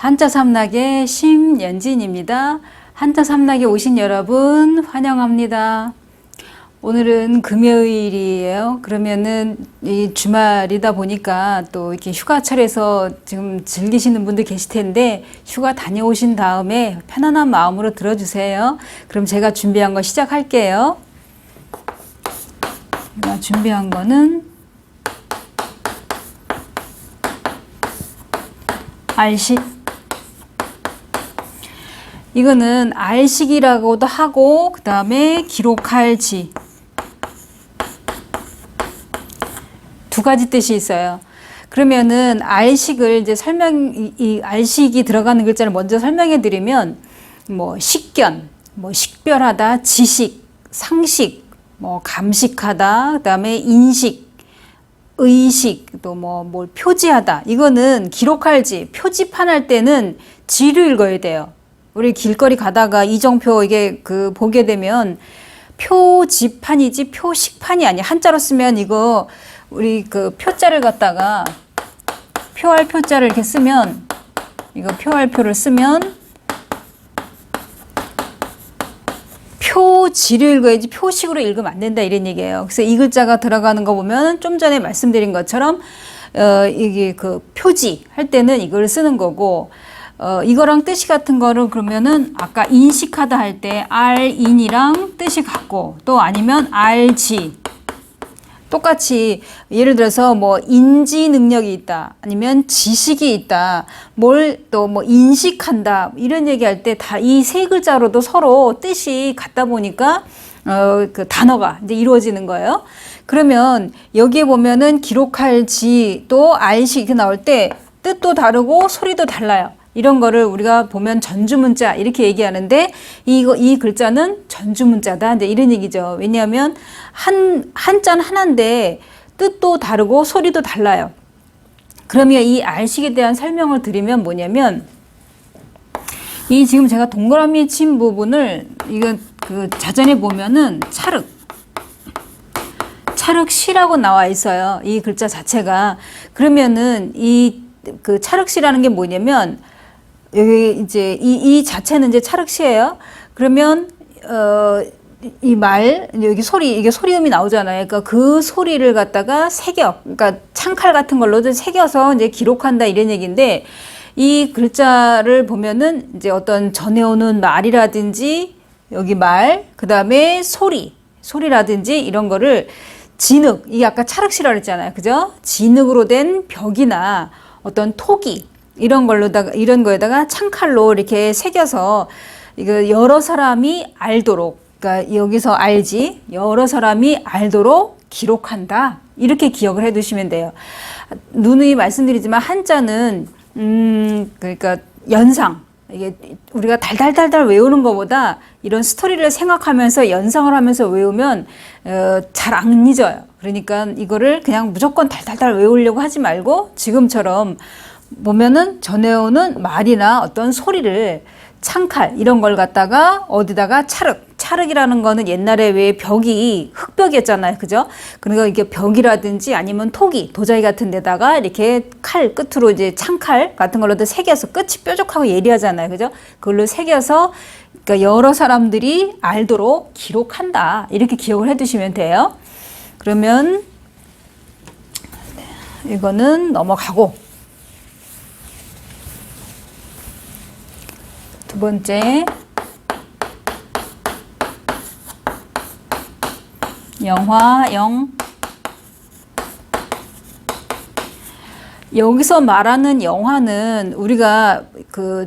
한자 삼락의 심연진입니다. 한자 삼락에 오신 여러분 환영합니다. 오늘은 금요일이에요. 그러면은 이 주말이다 보니까 또 이렇게 휴가철에서 지금 즐기시는 분들 계실 텐데 휴가 다녀오신 다음에 편안한 마음으로 들어주세요. 그럼 제가 준비한 거 시작할게요. 제가 준비한 거는 알식 이거는 알식이라고도 하고 그 다음에 기록할 지 두 가지 뜻이 있어요. 그러면은 알식을 이제 설명 이, 이 알식이 들어가는 글자를 먼저 설명해 드리면 뭐 식견, 뭐 식별하다, 지식, 상식, 뭐 감식하다, 그다음에 인식, 의식, 또 뭐 뭘 표지하다. 이거는 기록할 지, 표지판할 때는 지를 읽어야 돼요. 우리 길거리 가다가 이정표 이게 그 보게 되면 표지판이지 표식판이 아니야. 한자로 쓰면 이거 우리 그 표자를 갖다가 표할 표자를 이렇게 쓰면 이거 표할 표를 쓰면 표지를 읽어야지 표식으로 읽으면 안 된다 이런 얘기예요. 그래서 이 글자가 들어가는 거 보면 좀 전에 말씀드린 것처럼 어 이게 그 표지 할 때는 이걸 쓰는 거고 어 이거랑 뜻이 같은 거를 그러면은 아까 인식하다 할 때 알인이랑 뜻이 같고 또 아니면 알지 똑같이 예를 들어서 뭐 인지 능력이 있다 아니면 지식이 있다 뭘 또 뭐 인식한다 이런 얘기할 때 다 이 세 글자로도 서로 뜻이 같다 보니까 어 그 단어가 이제 이루어지는 거예요. 그러면 여기에 보면은 기록할 지 또 알식 이렇게 나올 때 뜻도 다르고 소리도 달라요. 이런 거를 우리가 보면 전주문자 이렇게 얘기하는데 이거 이 글자는 전주문자다 이제 이런 얘기죠. 왜냐하면 한 한자는 하나인데 뜻도 다르고 소리도 달라요. 그러면 이 알식에 대한 설명을 드리면 뭐냐면 이 지금 제가 동그라미 친 부분을 이거 그 자전에 보면은 차륵 차륵시라고 나와 있어요. 이 글자 자체가 그러면은 이그 차륵시라는 게 뭐냐면 여기 이제 이, 이 자체는 이제 차륵시예요. 그러면 어, 이 말 여기 소리 이게 소리음이 나오잖아요. 그러니까 그 소리를 갖다가 새겨, 그러니까 창칼 같은 걸로도 새겨서 이제 기록한다 이런 얘기인데 이 글자를 보면은 이제 어떤 전해오는 말이라든지 여기 말, 그 다음에 소리, 소리라든지 이런 거를 진흙, 이게 아까 차륵시라 그랬잖아요. 그죠? 진흙으로 된 벽이나 어떤 토기, 이런 걸로다가, 이런 거에다가 창칼로 이렇게 새겨서 이거 여러 사람이 알도록, 그러니까 여기서 알지, 여러 사람이 알도록 기록한다. 이렇게 기억을 해 두시면 돼요. 누누이 말씀드리지만 한자는, 음, 그러니까 연상, 이게 우리가 달달달달 외우는 것보다 이런 스토리를 생각하면서 연상을 하면서 외우면 어, 잘안 잊어요. 그러니까 이거를 그냥 무조건 달달달 외우려고 하지 말고 지금처럼 보면은 전해오는 말이나 어떤 소리를 창칼 이런 걸 갖다가 어디다가 차륵 차륵이라는 거는 옛날에 왜 벽이 흙벽이었잖아요. 그죠? 그러니까 이게 벽이라든지 아니면 토기 도자기 같은 데다가 이렇게 칼 끝으로 이제 창칼 같은 걸로도 새겨서 끝이 뾰족하고 예리하잖아요. 그죠? 그걸로 새겨서 그러니까 여러 사람들이 알도록 기록한다. 이렇게 기억을 해 두시면 돼요. 그러면 이거는 넘어가고 두 번째 영화 영 여기서 말하는 영화는 우리가 그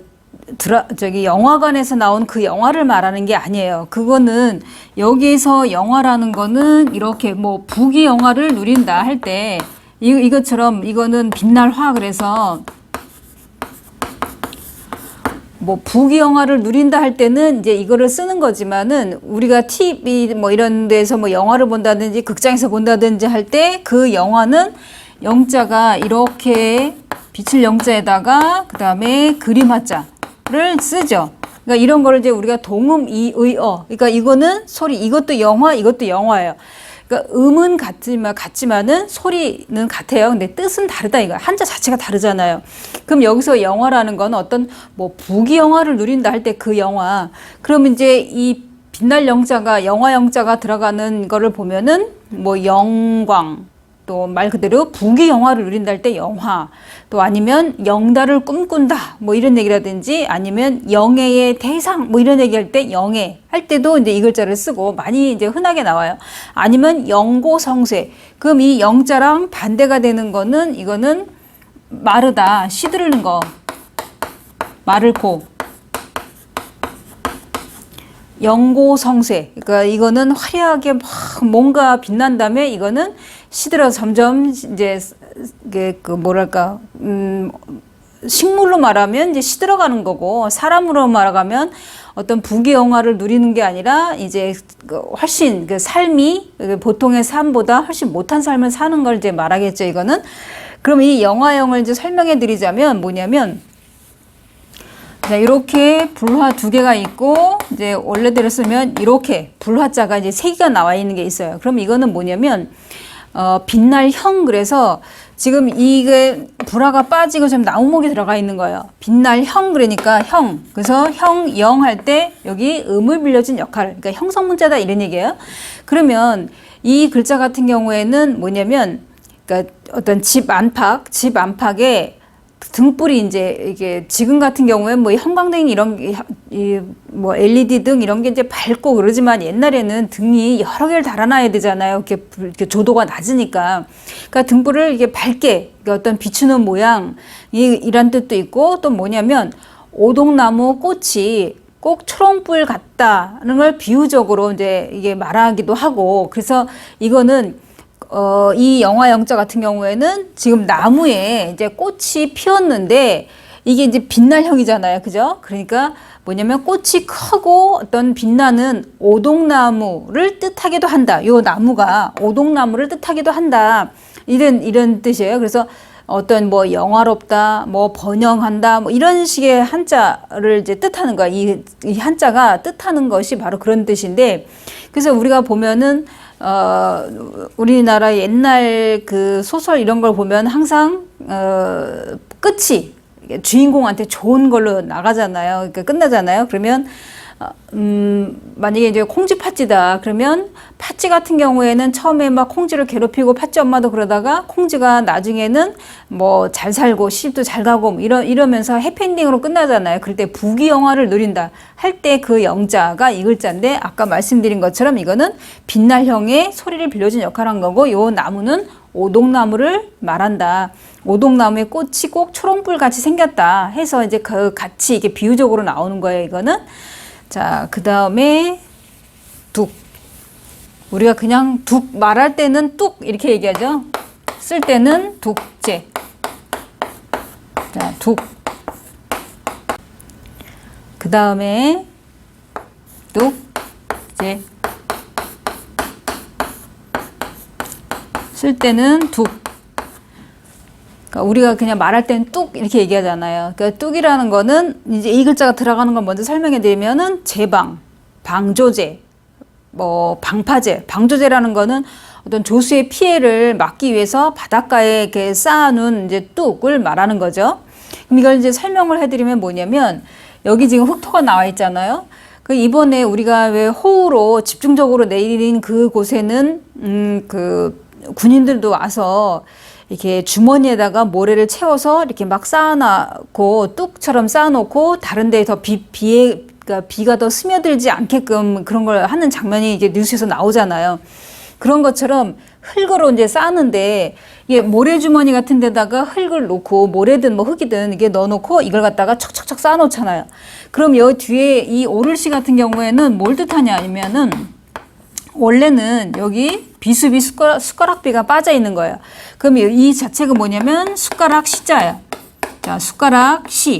드라 저기 영화관에서 나온 그 영화를 말하는 게 아니에요. 그거는 여기서 영화라는 거는 이렇게 뭐 부귀 영화를 누린다 할 때 이것처럼 이거는 빛날 화 그래서 뭐 부귀 영화를 누린다 할 때는 이제 이거를 쓰는 거지만은 우리가 TV 뭐 이런 데서 뭐 영화를 본다든지 극장에서 본다든지 할 때 그 영화는 영자가 이렇게 빛을 영자에다가 그 다음에 그림 화자를 쓰죠. 그러니까 이런 거를 이제 우리가 동음 이의어. 그러니까 이거는 소리, 이것도 영화, 이것도 영화예요. 그러니까 음은 같지만 같지만은 소리는 같아요. 근데 뜻은 다르다 이거. 한자 자체가 다르잖아요. 그럼 여기서 영화라는 건 어떤 뭐 부귀 영화를 누린다 할 때 그 영화. 그럼 이제 이 빛날 영자가 영화 영자가 들어가는 거를 보면은 뭐 영광 또 말 그대로 부귀 영화를 누린다 할 때 영화 또 아니면 영달을 꿈꾼다 뭐 이런 얘기라든지 아니면 영예의 대상 뭐 이런 얘기할 때 영예 할 때도 이제 이 글자를 쓰고 많이 이제 흔하게 나와요. 아니면 영고성쇠. 그럼 이 영자랑 반대가 되는 거는 이거는 마르다 시드르는 거. 마를 코. 영고성쇠. 그러니까 이거는 화려하게 막 뭔가 빛난 다음에 이거는 시들어 점점 이제 그 뭐랄까 음 식물로 말하면 이제 시들어가는 거고 사람으로 말하면 어떤 부귀영화를 누리는 게 아니라 이제 그 훨씬 그 삶이 그 보통의 삶보다 훨씬 못한 삶을 사는 걸 이제 말하겠죠 이거는 그럼 이 영화형을 이제 설명해 드리자면 뭐냐면 자, 이렇게 불화 두 개가 있고, 이제 원래대로 쓰면 이렇게 불화자가 이제 세 개가 나와 있는 게 있어요. 그럼 이거는 뭐냐면, 어, 빛날 형, 그래서 지금 이게 불화가 빠지고 좀 나무목이 들어가 있는 거예요. 빛날 형, 그러니까 형. 그래서 형, 영 할 때 여기 음을 빌려준 역할. 그러니까 형성문자다 이런 얘기예요. 그러면 이 글자 같은 경우에는 뭐냐면, 그러니까 어떤 집 안팎, 집 안팎에 등불이 이제 이게 지금 같은 경우에 뭐 형광등 이런 이 뭐 LED 등 이런 게 이제 밝고 그러지만 옛날에는 등이 여러 개를 달아놔야 되잖아요. 이렇게, 불- 이렇게 조도가 낮으니까. 그러니까 등불을 이게 밝게 그러니까 어떤 비추는 모양 이 이란 뜻도 있고 또 뭐냐면 오동나무 꽃이 꼭 초롱불 같다는 걸 비유적으로 이제 이게 말하기도 하고 그래서 이거는 어, 이 영화 영자 같은 경우에는 지금 나무에 이제 꽃이 피었는데 이게 이제 빛날형이잖아요. 그죠? 그러니까 뭐냐면 꽃이 크고 어떤 빛나는 오동나무를 뜻하기도 한다. 요 나무가 오동나무를 뜻하기도 한다. 이런, 이런 뜻이에요. 그래서 어떤 뭐 영화롭다, 뭐 번영한다, 뭐 이런 식의 한자를 이제 뜻하는 거야. 이, 이 한자가 뜻하는 것이 바로 그런 뜻인데, 그래서 우리가 보면은 어, 우리나라 옛날 그 소설 이런 걸 보면 항상 어, 끝이 주인공한테 좋은 걸로 나가잖아요. 그러니까 끝나잖아요. 그러면 어, 음, 만약에 이제 콩쥐 팥쥐다. 그러면 팥쥐 같은 경우에는 처음에 막 콩쥐를 괴롭히고 팥쥐 엄마도 그러다가 콩쥐가 나중에는 뭐 잘 살고 시집도 잘 가고 뭐 이러, 이러면서 해피엔딩으로 끝나잖아요. 그럴 때 부귀 영화를 누린다. 할 때 그 영자가 이 글자인데 아까 말씀드린 것처럼 이거는 빛날 형의 소리를 빌려준 역할을 한 거고 요 나무는 오동나무를 말한다. 오동나무의 꽃이 꼭 초롱불 같이 생겼다 해서 이제 그 같이 이게 비유적으로 나오는 거예요. 이거는 자, 그 다음에 둑. 우리가 그냥 둑 말할 때는 뚝 이렇게 얘기하죠. 쓸 때는 둑제. 자, 둑. 그 다음에 뚝제. 쓸 때는 둑. 그러니까 우리가 그냥 말할 때는 뚝 이렇게 얘기하잖아요. 그러니까 뚝이라는 거는 이제 이 글자가 들어가는 걸 먼저 설명해 드리면은 제방, 방조제, 뭐 방파제, 방조제라는 거는 어떤 조수의 피해를 막기 위해서 바닷가에 이렇게 쌓아놓은 이제 뚝을 말하는 거죠. 그럼 이걸 이제 설명을 해드리면 뭐냐면 여기 지금 흑토가 나와 있잖아요. 그 이번에 우리가 왜 호우로 집중적으로 내린 그 곳에는 음그 군인들도 와서 이렇게 주머니에다가 모래를 채워서 이렇게 막 쌓아놓고 뚝처럼 쌓아놓고 다른 데에 더 비, 비에, 그러니까 비가 더 스며들지 않게끔 그런 걸 하는 장면이 이제 뉴스에서 나오잖아요. 그런 것처럼 흙으로 이제 쌓는데 이게 모래주머니 같은 데다가 흙을 놓고 모래든 뭐 흙이든 이게 넣어놓고 이걸 갖다가 척척척 쌓아놓잖아요. 그럼 여기 뒤에 이 오를시 같은 경우에는 뭘 뜻하냐 아니면은 원래는 여기 비수비 숟가락, 숟가락비가 빠져 있는 거예요. 그럼 이 자체가 뭐냐면 숟가락 시자예요. 자, 숟가락 시.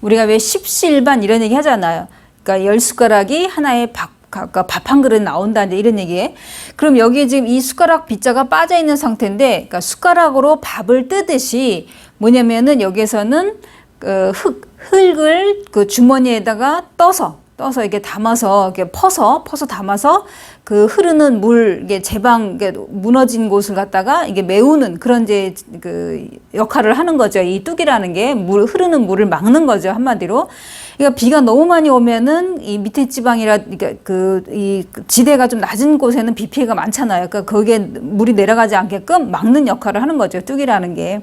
우리가 왜 십시일반 이런 얘기 하잖아요. 그러니까 열 숟가락이 하나의 밥, 그러니까 밥한 그릇 나온다는데 이런 얘기에. 그럼 여기에 지금 이 숟가락 빗자가 빠져 있는 상태인데, 그러니까 숟가락으로 밥을 뜨듯이 뭐냐면은 여기에서는 그 흙, 흙을 그 주머니에다가 떠서 떠서 이게 담아서 이렇게 퍼서 퍼서 담아서 그 흐르는 물 이게 제방 이게 무너진 곳을 갖다가 이게 메우는 그런 이제 그 역할을 하는 거죠. 이 뚝이라는 게 물 흐르는 물을 막는 거죠 한마디로. 그러니까 비가 너무 많이 오면은 이 밑에 지방이라 그러니까 그이 지대가 좀 낮은 곳에는 비 피해가 많잖아요. 그러니까 거기에 물이 내려가지 않게끔 막는 역할을 하는 거죠. 뚝이라는 게.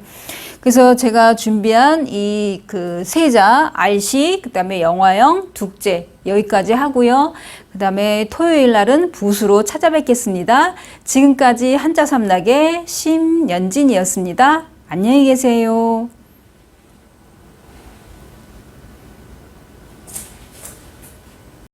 그래서 제가 준비한 이 그 세자, 알시, 그 다음에 영화형, 국제 여기까지 하고요. 그 다음에 토요일 날은 붓으로 찾아뵙겠습니다. 지금까지 한자 삼락의 심연진이었습니다. 안녕히 계세요.